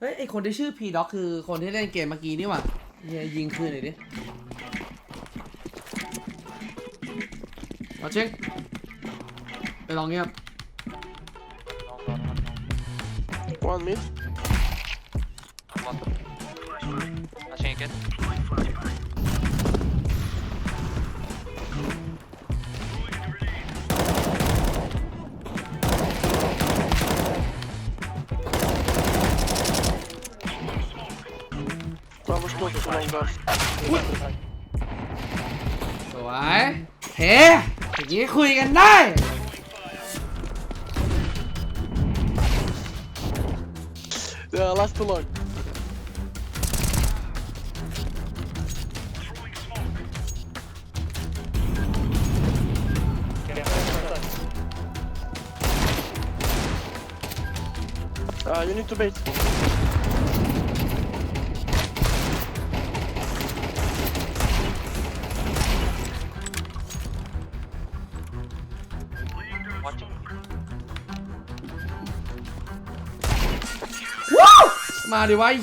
เฮ้ยไอคนที่ชื่อพีด็อกคือคนที่เล่นเกมเมื่อกี้นี่หว่าเฮียยิงคืนหน่อยดิมาเช็คไปลองเงียบ One mid. Flashing again. สวยเฮ้อย่างนี้คุยกันได้ The last one อ่า you need to bait มาดิวะไอ้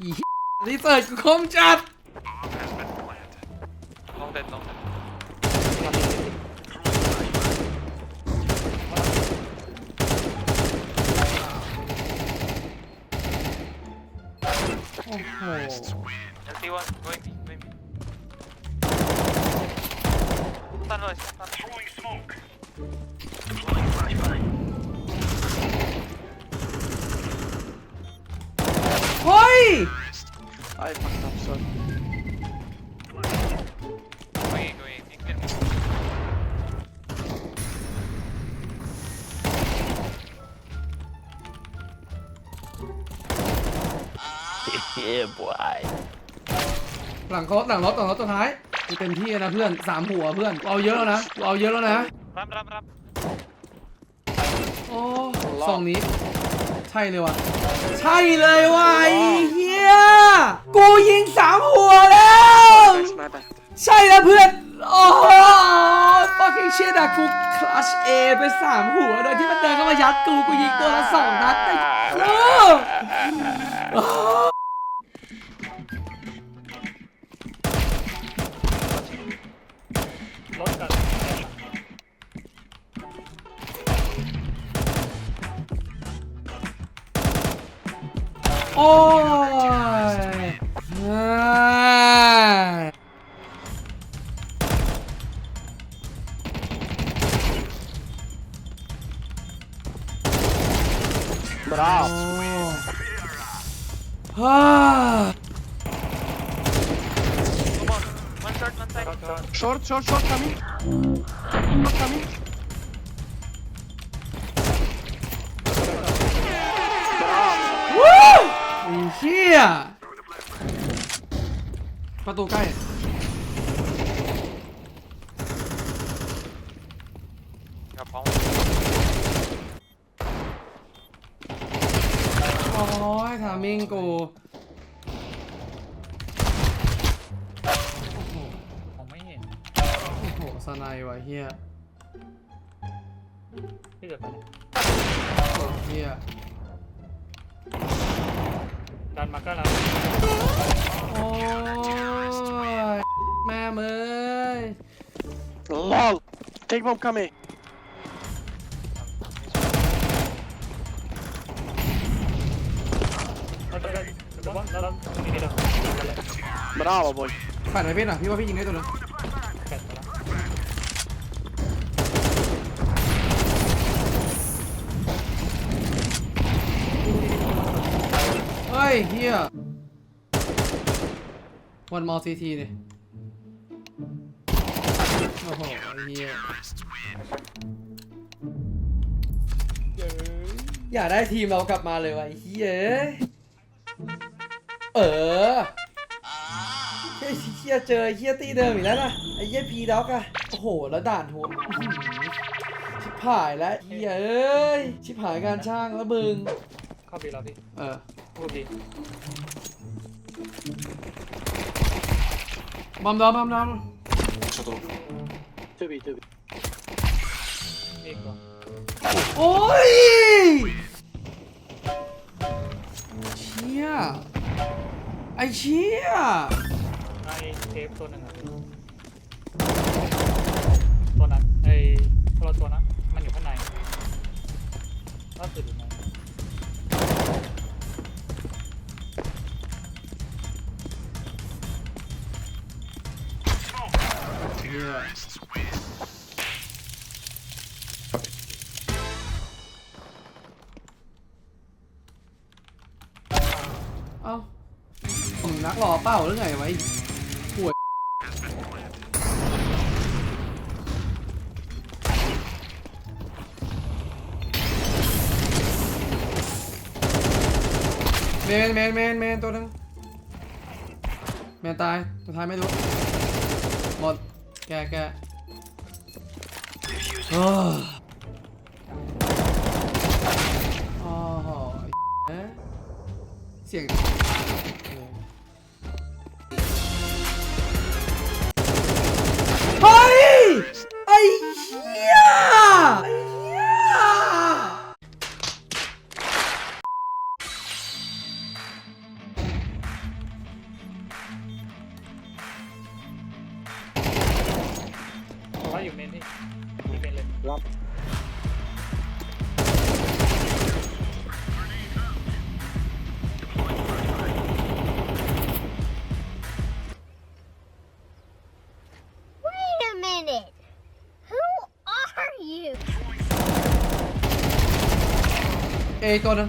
อีรีเสิร์ชกูคมจัด Long dead, long dead. โอ้โห LT1, going B, going B. Stun noise, stun. I fucked up, sorry. Going in, going in. You can- Yeah, boy. หลังโคตหลังรถหลังรถตัวท้ายกูเต็มที่นะเพื่อนสามหัวเพื่อนกูเอาเยอะแล้วนะกูเอาเยอะแล้วนะ Ram, ram, ram. โอ้สองนี้ ใช่เลยว่ะ ใช่เลยว่ะไอ้เหี้ย กูยิงสามหัวแล้ว That's my bad. ใช่แล้วเพื่อน โอ้โห fucking shit อะกูคลัชเอไปสามหัวโดยที่มันเดินเข้ามายัดกูกูยิงตัวละสองนัดไอ้เออโอ้โอ้ย Bravo. ฮ่า Come on. One shot, one side. Short, short, short coming. Short coming. วู้ไอ้เหี้ยประตูใกล้ Yeah, bomb. โอ้ยทามิงกูผมไม่เห็นโอ้โหสไนด์วะเฮียพี่เกิดไปเนี่ยโอ้เฮียดันมาก็แล้วโอ้ยแม่เมย LOL. Take bomb coming. แล้วแล้วแล้วแล้วแล้วนี่นี่เรา Bravo, boy. แปดไหนพี่น่ะพี่ว่าพี่ยิงได้ตัวหนึงแปดไอ้เฮ้ยเฮียวันมอซีทีเนี่ยโอ้โหเฮียอยากได้ทีมเรากลับมาเลยวะไอ้เฮีย เออเฮ้ยเฮียเจอไอ้เฮียตีเดิมอีกแล้วนะไอ้เฮียพีด็อกอะโอ้โห แล้วด่านโหดอื้อหือชิบหายแล้วเฮียเอ้ย ชิบหายการช่างแล้วมึง เข้าบีแล้วพี่เออ พูดดีบอมดอมบอมดอม2 B, 2 B. นี่ก็โอ้ยฮีย ไอ้เชี่ยไอเทปตัวหนึ่งอะตัวนั้นไอคนละตัวนะมันอยู่ข้างในล่าสุดอยู่ไหนเฮีย มึงนักรอเป้าหรือไงไวะไอ้ป่วยเมนเมนเมนเมนตัวนึงเมนตายสุดท้ายไม่รู้ หมด แกแกโอ้โอ้โหเสียง เพราะว่าอยู่เมนที่ที่เมนเลยรับ Wait a minute. Who are you? เออีกตัวหนึง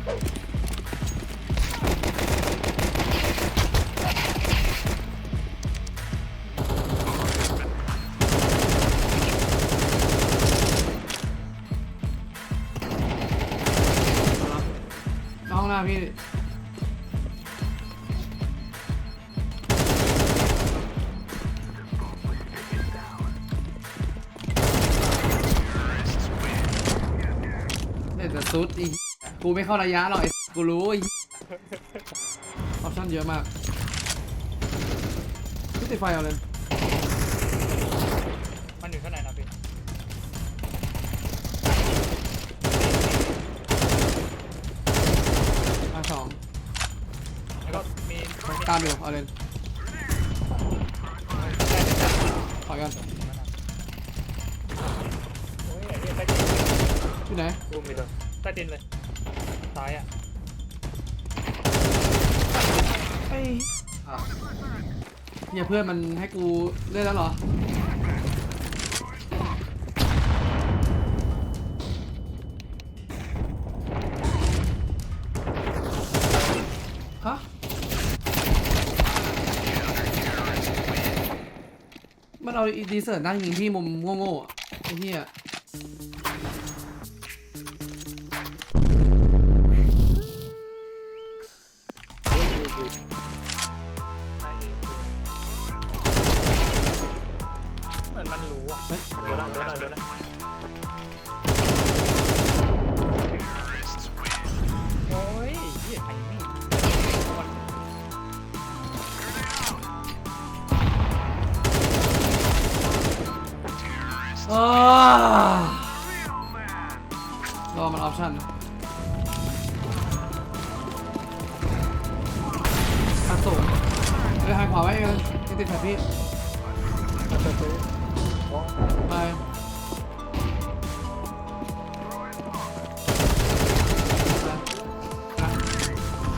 ห้องหน้าพี่เนี่ยจะซุดอีกกูไม่เข้าระยะหรอกไอ้กูรู้ไอ้ออปชั่นเยอะมากพี่ติดไฟเอาเลย อยู่เอาเลยถอยกันโอ้ยไอ้เหี้ยใต้ดินที่ไหนรูมมีตัวใต้ดินเลยซ้ายอะไอ้อะเนี่ยเพื่อนมันให้กูเล่นแล้วเหรอ เอาดีเซอร์นั่งยิงที่มุมโง่ๆไอ้เหี้ย รอมันออปชั่นอัดสูงเอ้ยหันขวาไว้เองยังติดแผลพี่ไป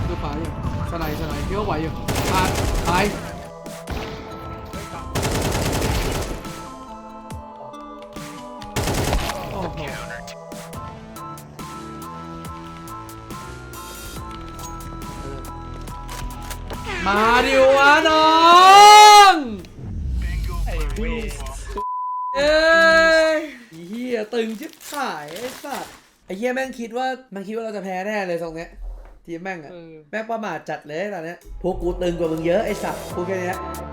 ดูขวาอยู่สไลด์สไลด์พี่ก็ไหวอยู่ไปไปโอ้ โหมาดิวะน้องไอ้เวรเอ้ยเฮียตึงชิบหายไอ้สัตว์ไอ้เฮียแม่งคิดว่ามันคิดว่าเราจะแพ้แน่เลยตรงเนี้ยทีมแม่งอะเออ แม่งประมาทจัดเลยตอนเนี้ยพวกกูตึงกว่ามึงเยอะไอ้สัตว์พูดแค่เนี้ยเ